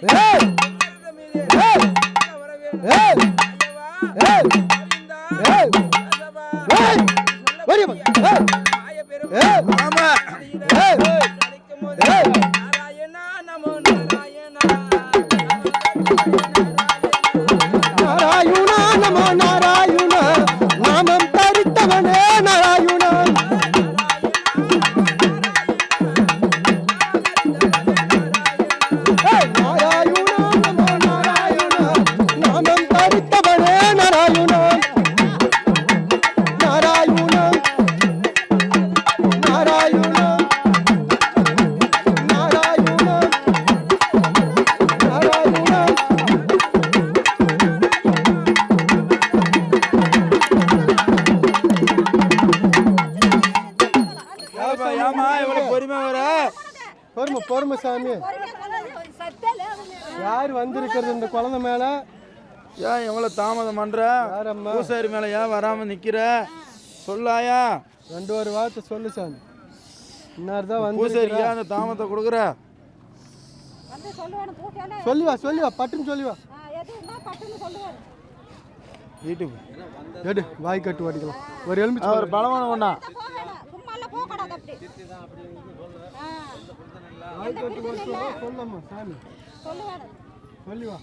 சரி ஏய்! ஏய்! ஏய்! பொறுமை பொறுமை சாமி. யார் வந்திருக்கிறது இந்த குழந்தை மேல? ஏன் இவ்வளவு தாமதம் பண்ற? பூசாரி மேல ஏன் வராம நிக்கிற? சொல்லாயா? ரெண்டு ஒரு வார்த்தை சொல்லு சாமி. இன்னார் தான் வந்து ஏன் அந்த தாமதத்தை கொடுக்குற? வந்து சொல்லுவானு பூசாலே சொல்லி வா சொல்லி வா பட்டுன்னு சொல்லி வா எது இருந்தா பட்டுன்னு சொல்லுவாரு வீட்டுக்கு எடு வாய் கட்டு வாடிக்கலாம் ஒரு எலுமிச்சு ஒரு பலமான ஒண்ணா போக வேணாம் சும்மா எல்லாம் போக கூடாது அப்படி ஆ, வாய் கட்டு சொல்ல சொல்லம்மா சாமி. சொல்லி வா.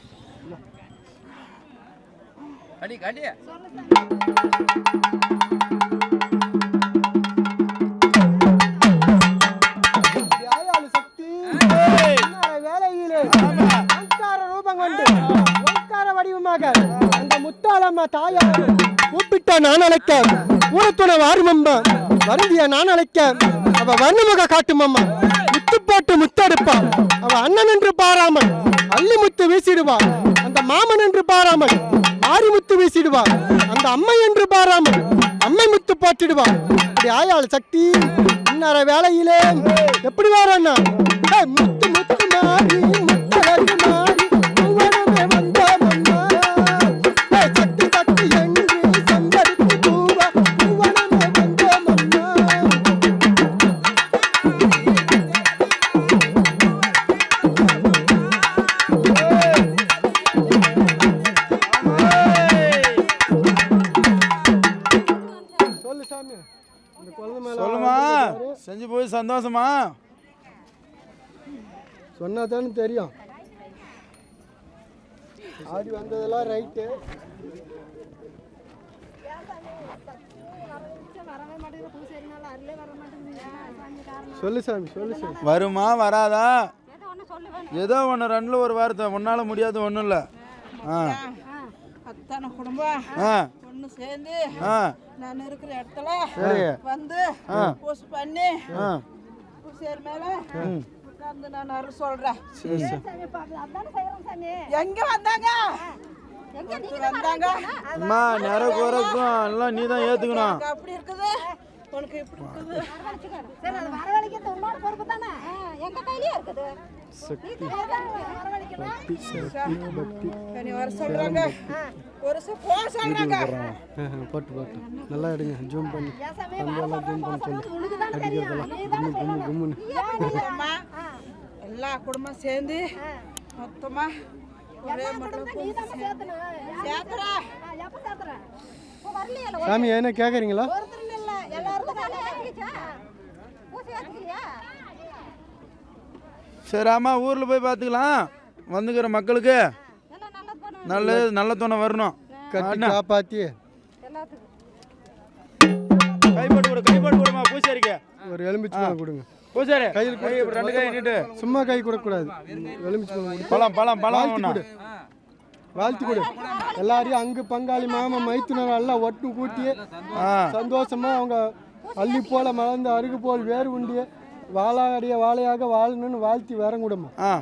தாயார் கூப்பிட்ட நான் அழைக்க. ஊரத்துணை வாருமம்மா வருந்திய நான் அழைக்க. அவ வண்ணமுக காட்டுமம்மா. முத்து போட்டு முத்தெடுப்பான். அவ அண்ணன் என்று பாராமல் அள்ளி முத்து வீசிடுவான். அந்த மாமன் என்று பாராமல் ஆரி முத்து வீசிடுவான். அந்த அம்மை என்று பாராமல் அம்மை முத்து போட்டிடுவான் அப்படி ஆயாள் சக்தி இன்னார வேலையிலே எப்படி வேற அண்ணா முத்து முத்து மாறி. சொல்லுமா. செஞ்சு போய் சந்தோஷமா? சொன்னா தானே தெரியும். ஆடி வந்ததெல்லாம் ரைட்டு சொல்லு சாமி சொல்லு சாமி. வருமா வராதா? ஏதோ ஒன்று சொல்லுவேன் ஏதோ ஒன்று ரெண்டுல ஒரு வார்த்தை. உன்னால முடியாது ஒன்றும் இல்லை. ஆ அத்தனை குடும்பம். ஆ. ஒன்று சேர்ந்து நான் இருக்கிற இடத்துல சரி. வந்து பூசு பண்ணி ஆ. பூசேர் மேல உட்கார்ந்து நான் அருள் சொல்றேன். எங்க வந்தாங்க? வந்தாங்க? அம்மா குறைக்கும். எல்லாம் நீ தான் உனக்கு அப்படி இருக்குது. உனக்கு இப்படி இருக்குது. சரி அது வரவழைக்கிறது உன்னோட பொறுப்பு தானே? எங்க கையிலயே இருக்குது. நீ தான் வரவழைக்கணும் நீ வர சொல்றாங்க. ஒரு சு- போ சொல்றாங்க. போட்டு போட்டு. நல்லா எடுங்க ஜூம் பண்ணி. சாமி சொல்றது உனக்கு தானே தெரியும். நீ தானே செய்யணும் கும்முன்னு. பண்ணி- எல்லா குடும்பம் சேர்ந்து மொத்தமா ஒரே மக்கள் குடும்பத்தையும் நீ சரி அம்மா ஊரில் போய் பார்த்துக்கலாம் வந்துக்கிற மக்களுக்கு. நல்லது நல்ல துணை வரணும். எல்லாத்துக்கும் கைப்பாடு கொடு கைப்பாடு கொடுமா பூசாரிக்கு. ஒரு எலுமிச்சு கொடுங்க. பூசாரி கையில் கை ரெண்டு கை நீட்டு. சும்மா கை கொடுக்கக்கூடாது. எலுமிச்சு பழம் பழம் பழம். கொடு. வாழ்த்து கொடு. எல்லாரையும் அங்கு பங்காளி மாமா மைத்துனர் எல்லாம் ஒட்டு கூட்டி சந்தோஷமா அவங்க அள்ளி போல மலர்ந்த அருகு போல் வேறு உண்டிய வாழாடிய வாழையாக வாழணும்னு வாழ்த்தி வரங்கூடமா? ஆ.